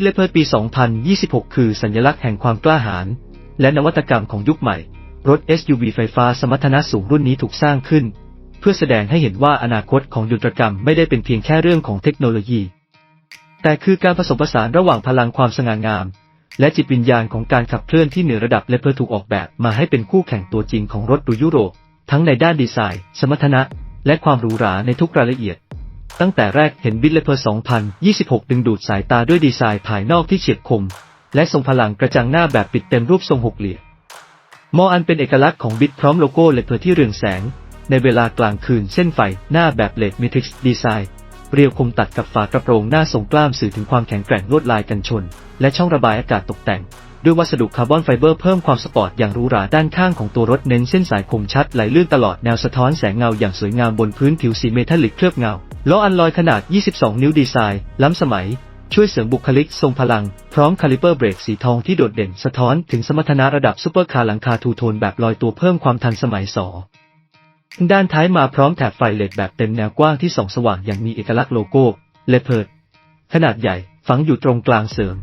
Bit Leopard ปี 2026 คือสัญลักษณ์แห่งความกล้าหาญและนวัตกรรมของยุคใหม่ รถ SUV ไฟฟ้าสมรรถนะสูงรุ่นนี้ถูกสร้างขึ้น เพื่อแสดงให้เห็นว่าอนาคตของยนตรกรรมไม่ได้เป็นเพียงแค่เรื่องของเทคโนโลยี แต่คือการผสมผสานระหว่างพลังความสง่างาม และจิตวิญญาณของการขับเคลื่อนที่เหนือระดับและเพื่อถูกออกแบบมาให้เป็นคู่แข่งตัวจริงของรถหรูยุโรปทั้งในด้านดีไซน์ สมรรถนะ และความหรูหราในทุกรายละเอียด ตั้งแต่แรกเห็นบิทเลเพอร์2026 ดึงดูดสายตาด้วยดีไซน์ภายนอกที่เฉียบคม และทรงพลังกระจังหน้าแบบปิดเต็มรูปทรงหกเหลี่ยมมออันเป็นเอกลักษณ์ของบิทพร้อมโลโก้เลเพอร์ที่เรืองแสง ในเวลากลางคืนเส้นไฟหน้าแบบเลดมิทริกซ์ดีไซน์เรียวคมตัดกับฝากระโปรงหน้าทรงกล้ามสื่อถึงความแข็งแกร่งลวดลายกันชน และช่องระบายอากาศตกแต่ง ด้วยวัสดุคาร์บอนไฟเบอร์เพิ่มความสปอร์ตอย่างหรูหราด้านข้างของตัวรถเน้นเส้นสายคมชัดไหลลื่นตลอดแนวสะท้อนแสงเงาอย่างสวยงามบนพื้นผิวสีเมทัลลิกเคลือบเงา ล้ออันลอยขนาด 22 นิ้วดีไซน์ ล้ำสมัย ช่วยเสริมบุคลิกทรงพลัง พร้อมคาลิเปอร์เบรกสีทองที่โดดเด่นสะท้อนถึงสมรรถนะระดับซูเปอร์คาร์หลังคาทูโทนแบบลอยตัวเพิ่มความทันสมัยสอด้านท้ายมาพร้อมแถบไฟเลดแบบเต็มแนวกว้างที่ส่องสว่างอย่างมีเอกลักษณ์โลโก้เลเพิร์ดขนาดใหญ่ฝังอยู่ตรงกลางเสริม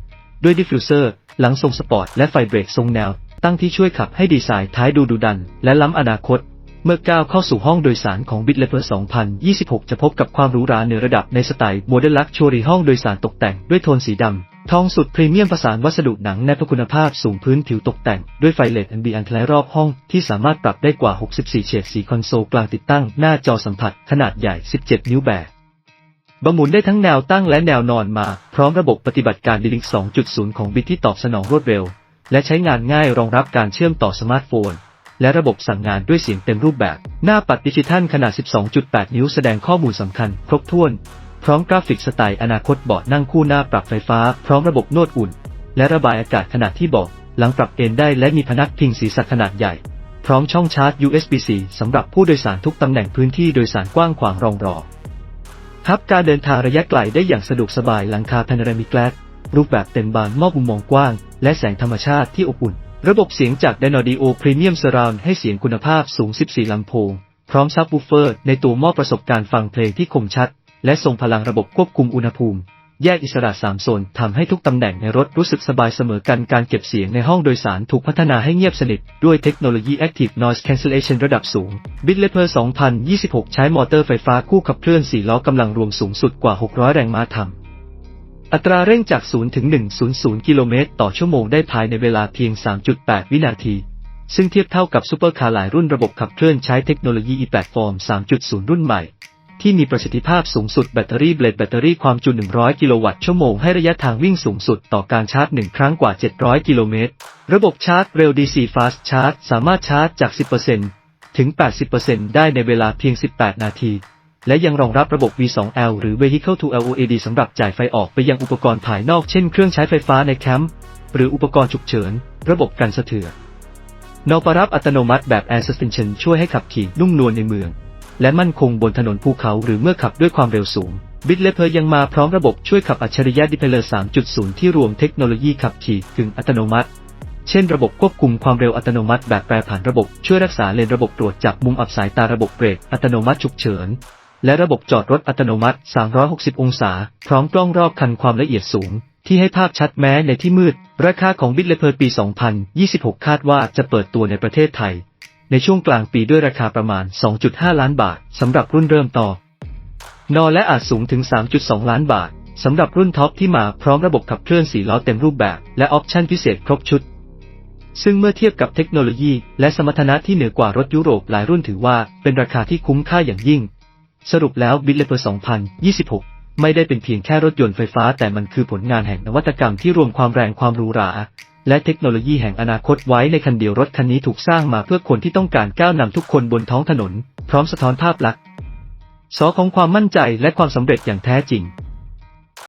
ด้วยดิฟฟิวเซอร์ หลังทรงสปอร์ตและไฟเบรกทรงแนว ตั้งที่ช่วยขับให้ดีไซน์ท้ายดูดุดัน และล้ำอนาคต เมื่อก้าวเข้าสู่ห้องโดยสารของ b i t l e p e r 2026 จะพบกับความหรูหราเหนือระดับในสไตล์โมเดิร์นลักชัวรี่ห้องโดยสารตกแต่งด้วยโทนสีดำทองสุดพรีเมียมผสานวัสดุหนังในพคุณภาพสูงพื้นผิวตกแต่งด้วยไฟเลดอันบีอันคลายรอบห้องที่สามารถปรับได้กว่า 64 เฉดสีคอนโซลกลางติดตั้งหน้าจอสัมผัสขนาดใหญ่ 17 นิ้วแบบบะหมุนได้ทั้งแนวตั้งและแนวนอนมา พร้อมระบบปฏิบัติการ d ิลิง2.0 ของบิทที่ตอบสนองรวดเร็ว และใช้งานง่ายรองรับการเชื่อมต่อสมาร์ทโฟน และระบบสั่งงานด้วยเสียงเต็มรูปแบบ หน้าปัดดิจิทัลขนาด 12.8 นิ้วแสดงข้อมูลสำคัญ ครบถ้วน พร้อมกราฟิกสไตล์อนาคตเบาะนั่งคู่หน้าปรับไฟฟ้า พร้อมระบบนวดอุ่น และระบายอากาศขนาดที่เบาะหลังปรับเอนได้และมีพนักพิงศีรษะขนาดใหญ่ พร้อมช่องชาร์จ USB-C สำหรับผู้โดยสารทุกตำแหน่งพื้นที่โดยสารกว้างขวางรองรอทับการเดินทางระยะไกลได้อย่างสะดวกสบายหลังคาพานารามิกแกลสรูปแบบเต็มบานมอบมุมมองกว้าง และแสงธรรมชาติที่อบอุ่น ระบบเสียงจาก d y n o D-IO Premium Surround ให้เสียงคุณภาพสูง 14 ลำโพง พร้อมซับวูเฟอร์ ในตัวมอบประสบการณ์ฟังเพลงที่คมชัด และทรงพลังระบบควบคุมอุณหภูมิ แยกอิสระ3โซนทำให้ทุกตำแหน่งในรถรู้สึกสบายเสมอกันการเก็บเสียงในห้องโดยสารถูกพัฒนาให้เงียบสนิท ด้วยเทคโนโลยี Active Noise Cancellation ระดับสูง b i t l e p e r 2026 ใช้มอเตอร์ไฟฟ้าคู่ขับเคลื่อน4ล้อกำลังรวมสูงสุดกว่า 600 แรงม้าทำ อัตราเร่งจาก 0 ถึง 100 กิโลเมตรต่อชั่วโมงได้ภายในเวลาเพียง 3.8 วินาที ซึ่งเทียบเท่ากับซูเปอร์คาร์หลายรุ่นระบบขับเคลื่อนใช้เทคโนโลยี e-platform 3.0 รุ่นใหม่ ที่มีประสิทธิภาพสูงสุดแบตเตอรี่เบลดแบตเตอรี่ความจุ 100 กิโลวัตต์ชั่วโมงให้ระยะทางวิ่งสูงสุดต่อการชาร์จ 1 ครั้งกว่า 700 กิโลเมตร ระบบชาร์จเร็ว DC Fast Charge สามารถชาร์จจาก 10%ถึง 80%ได้ในเวลาเพียง 18 นาที และยังรองรับระบบ V2L หรือ Vehicle to LOAD สำหรับจ่ายไฟออกไปยังอุปกรณ์ภายนอกเช่นเครื่องใช้ไฟฟ้าในแคมป์ หรืออุปกรณ์ฉุกเฉิน ระบบกันสะเทือนนอปรับอัตโนมัติแบบ Air Suspension ช่วยให้ขับขี่นุ่มนวลในเมือง และมั่นคงบนถนนภูเขาหรือเมื่อขับด้วยความเร็วสูงบิตเลเพอร์ยังมาพร้อมระบบช่วยขับอัจฉริยะดิเพลเลอร์ 3.0 ที่รวมเทคโนโลยีขับขี่กึ่งอัตโนมัติ เช่นระบบควบคุมความเร็วอัตโนมัติแบบแปรผันระบบช่วยรักษาเลนระบบตรวจจับมุมอับสายตาระบบเบรกอัตโนมัติฉุกเฉิน และระบบจอดรถอัตโนมัติ 360 องศา พร้อมกล้องรอบคันความละเอียดสูง ที่ให้ภาพชัดแม้ในที่มืด ราคาของบิตเลเพอร์ปี 2026 คาดว่าจะเปิดตัวในประเทศไทย ในช่วงกลางปีด้วยราคาประมาณ 2.5 ล้านบาทสำหรับรุ่นเริ่มต่อนอและอาจสูงถึง 3.2 ล้านบาทสำหรับรุ่นท็อปที่มาพร้อมระบบขับเคลื่อน4ล้อเต็มรูปแบบ และออปชั่นพิเศษครบชุด ซึ่งเมื่อเทียบกับเทคโนโลยี และสมรรถนะที่เหนือกว่ารถยุโรปหลายรุ่นถือว่าเป็นราคาที่คุ้มค่าอย่างยิ่ง สรุปแล้ว b i t l e p e r 2026 ไม่ได้เป็นเพียงแค่รถยนต์ไฟฟ้า แต่มันคือผลงานแห่งนวัตกรรมที่รวมความแรงความหรูหรา และเทคโนโลยีแห่งอนาคตไว้ในคันเดียวรถคันนี้ถูกสร้างมาเพื่อคนที่ต้องการก้าวนำทุกคนบนท้องถนน พร้อมสะท้อนภาพลักษณ์สอของความมั่นใจและความสำเร็จอย่างแท้จริง